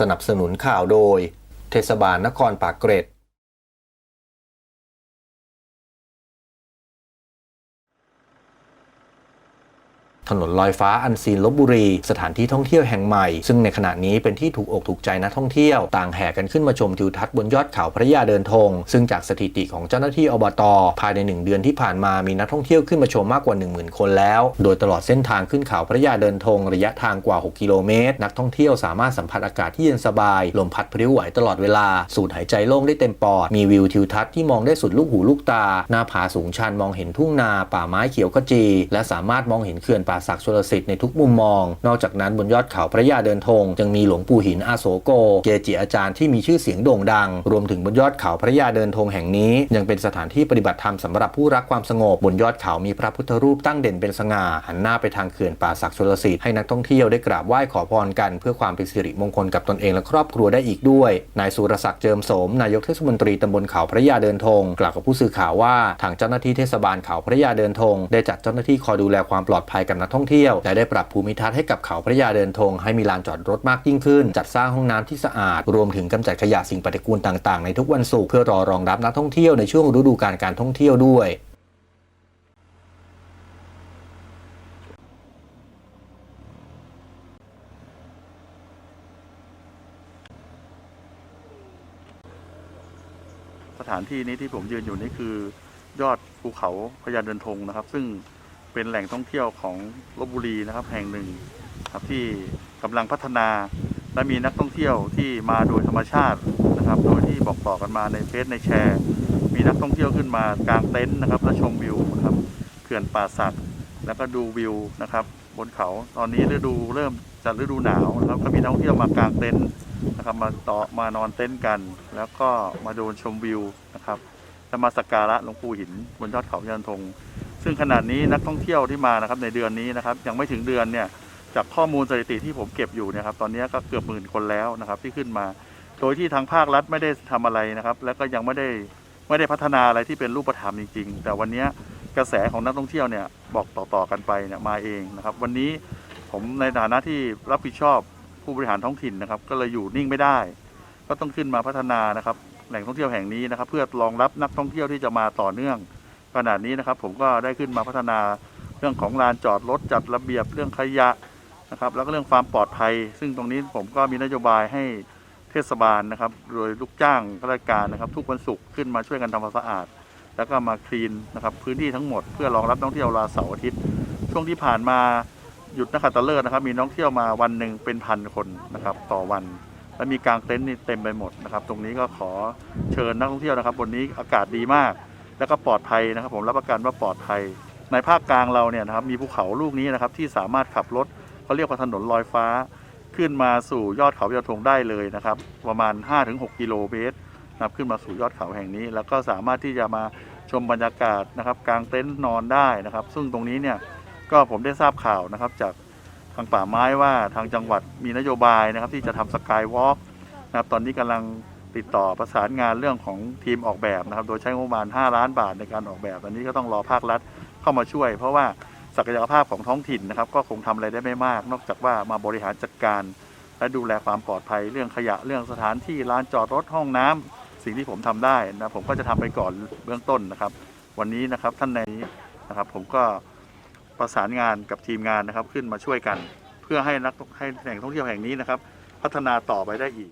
สนับสนุนข่าวโดย เทศบาลนครปากเกร็ด ถนนลอยฟ้าอันซีนลบบุรี สถานที่ท่องเที่ยวแห่งใหม่ ซึ่งในขณะนี้เป็นที่ถูกอกถูกใจนักท่องเที่ยว ต่างแห่กันขึ้นมาชมทิวทัศน์บนยอดเขาพระยาเดินธงซึ่งจากสถิติของเจ้าหน้าที่อบต ภายในหนึ่งเดือนที่ผ่านมามีนักท่องเที่ยวขึ้นมาชมมากกว่า 10,000 คนแล้ว โดยตลอดเส้นทางขึ้นเขาพระยาเดินธงระยะทางกว่า 6 กิโลเมตร นักท่องเที่ยวสามารถสัมผัสอากาศที่เย็นสบาย ลมพัดพริ้วไหวตลอดเวลา สูดหายใจโล่งได้เต็มปอด มีวิวทิวทัศน์ที่มองได้สุดลูกหูลูกตา หน้าผาสูงชันมองเห็นทุ่งนา ป่าไม้เขียวขจี และสามารถมองเห็นเขื่อนป่าศักดิ์ชลสิทธิ์ในทุกมุมมอง นอกจากนั้นบนยอดเขาพระยาเดินธงยังมีหลวงปู่หินอาโสโก เกจิอาจารย์ที่มีชื่อเสียงโด่งดัง รวมถึงบนยอดเขาพระยาเดินธงแห่งนี้ ยังเป็นสถานที่ปฏิบัติธรรมสำหรับผู้รักความสงบบนยอดเขามีพระพุทธรูปตั้งเด่นเป็นสง่าหันหน้าไปทางเขื่อนป่าศักดิ์ชลสิทธิ์ให้นักท่องเที่ยวได้กราบไหว้ขอพรกัน เพื่อความเป็นสิริมงคลกับตนเองและครอบครัวได้อีกด้วย นายสุรศักดิ์เจิมสมนายกเทศมนตรีตำบลเขาพระยาเดินธงกล่าวกับผู้สื่อข่าวว่าทางเจ้าหน้าที่เทศบาลเขาพระยาเดินธงได้จัดเจ้าหน้าที่คอยดูแลความปลอดภัยกับนักท่องเที่ยว และได้ปรับภูมิทัศน์ให้กับเขาพระยาเดินธงให้มีลานจอดรถมากยิ่งขึ้น จัดสร้างห้องน้ำที่สะอาด รวมถึงกำจัดขยะสิ่งปฏิกูลต่างๆ ในทุกวันศุกร์เพื่อรอรองรับนักท่องเที่ยวในช่วงฤดูกาลการท่องเที่ยวด้วยสถานที่นี้ที่ผมยืนอยู่นี่คือยอดภูเขาพญาเดินธงนะครับ ซึ่ง เป็นแหล่งท่องเที่ยวของลบบุรีนะครับแห่งหนึ่งครับที่กำลังพัฒนาและมีนักท่องเที่ยวที่มาโดยธรรมชาตินะครับ โดยที่บอกต่อกันมาในเฟซในแชร์ มีนักท่องเที่ยวขึ้นมากางเต็นท์นะครับและชมวิวนะครับเขื่อนป่าสักแล้วก็ดูวิวนะครับ บนเขาตอนนี้ฤดูเริ่มจะฤดูหนาวนะครับก็มีนักท่องเที่ยวมากางเต็นท์นะครับมาต่อมานอนเต็นท์กัน แล้วก็มาดูชมวิวนะครับและมาสักการะหลวงปู่หินบนยอดเขายันทง ซึ่งขนาดนี้นักท่องเที่ยวที่มานะครับในเดือนนี้นะครับยังไม่ถึงเดือนเนี่ยจากข้อมูลสถิติที่ผมเก็บอยู่นยครับตอนนี้ก็เกือบหมื่นคนแล้วนะครับที่ขึ้นมา โดยที่ทางภาครัฐไม่ได้ทำอะไรนะครับ แล้วก็ยังไม่ได้ไม่ได้พัฒนาอะไรที่เป็นรูปธรรมจริง ๆ แต่วันนี้กระแสของนักท่องเที่ยวเนี่ยบอกต่อๆกันไปเนี่ยมาเองนะครับ วันนี้ผมในฐานะที่รับผิดชอบผู้บริหารท้องถิ่นนะครับ ก็เลยอยู่นิ่งไม่ได้ ก็ต้องขึ้นมาพัฒนานะครับ แหล่งท่องเที่ยวแห่งนี้นะครับ เพื่อรองรับนักท่องเที่ยวที่จะมาต่อเนื่อง ขนาดนี้นะครับ ผมก็ได้ขึ้นมาพัฒนาเรื่องของลานจอดรถจัดระเบียบเรื่องขยะนะครับ แล้วก็เรื่องความปลอดภัย ซึ่งตรงนี้ผมก็มีนโยบายให้เทศบาลนะครับ โดยลูกจ้างข้าราชการนะครับ ทุกวันศุกร์ขึ้นมาช่วยกันทำความสะอาด แล้วก็มาคลีนนะครับ พื้นที่ทั้งหมดเพื่อรองรับนักท่องเที่ยวเวลาเสาร์อาทิตย์ ช่วงที่ผ่านมาหยุดนักขัตฤกษ์นะครับ มีนักท่องเที่ยวมาวันหนึ่งเป็นพันคนนะครับ ต่อวัน และมีกางเต็นท์นี่เต็มไปหมดนะครับ ตรงนี้ก็ขอเชิญนักท่องเที่ยวนะครับบนนี้อากาศดีมาก แล้วก็ปลอดภัยนะครับ ผมรับประกันว่าปลอดภัย ในภาคกลางเราเนี่ยนะครับมีภูเขาลูกนี้นะครับที่สามารถขับรถเขาเรียกว่าถนนลอยฟ้า ขึ้นมาสู่ยอดเขายอดธงได้เลยนะครับ ประมาณ 5-6 กิโลเมตรนะครับขึ้นมาสู่ยอดเขาแห่งนี้ แล้วก็สามารถที่จะมาชมบรรยากาศนะครับกลางเต็นท์นอนได้นะครับ ซึ่งตรงนี้เนี่ยก็ผมได้ทราบข่าวนะครับจากทางป่าไม้ว่าทางจังหวัดมีนโยบายนะครับที่จะทำสกายวอล์กนะครับตอนนี้กำลัง ติดต่อประสานงานเรื่องของทีมออกแบบนะครับ โดยใช้งบประมาณ 5 ล้านบาทในการออกแบบ อันนี้ก็ต้องรอภาครัฐเข้ามาช่วย เพราะว่าศักยภาพของท้องถิ่นนะครับก็คงทำอะไรได้ไม่มาก นอกจากว่ามาบริหารจัดการ และดูแลความปลอดภัยเรื่องขยะเรื่องสถานที่ลานจอดรถห้องน้ำสิ่งที่ผมทำได้นะผมก็จะทำไปก่อนเบื้องต้นนะครับ วันนี้นะครับท่านในนี้นะครับผมก็ประสานงานกับทีมงานนะครับขึ้นมาช่วยกัน เพื่อให้นักให้แหล่งท่องเที่ยวแห่งนี้นะครับ พัฒนาต่อไปได้อีก